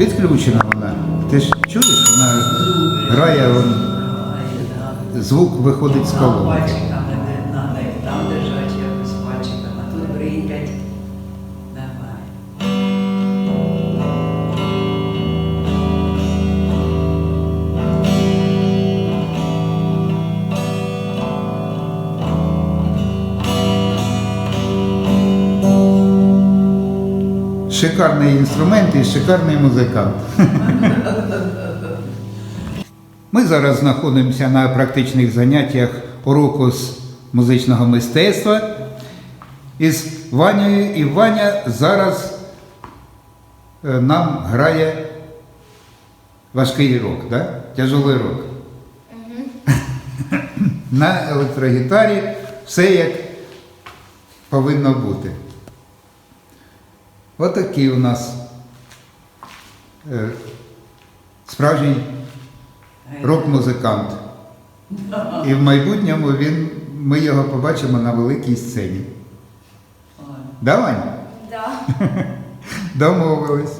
Підключена вона. Ти ж чуєш, вона грає, он, звук виходить з колонки. пальчиками там держать якось пальчиками, а тут бринькать. Шикарний інструмент і шикарний музикант. Ми зараз знаходимося на практичних заняттях уроку з музичного мистецтва із Ванею. І Ваня зараз е, нам грає важкий рок, да? тяжелий рок. На електрогітарі все як повинно бути. Отакий у нас е, справжній рок-музикант. І в майбутньому він, ми його побачимо на великій сцені. Ой. Да, Ваня? Да. Домовились.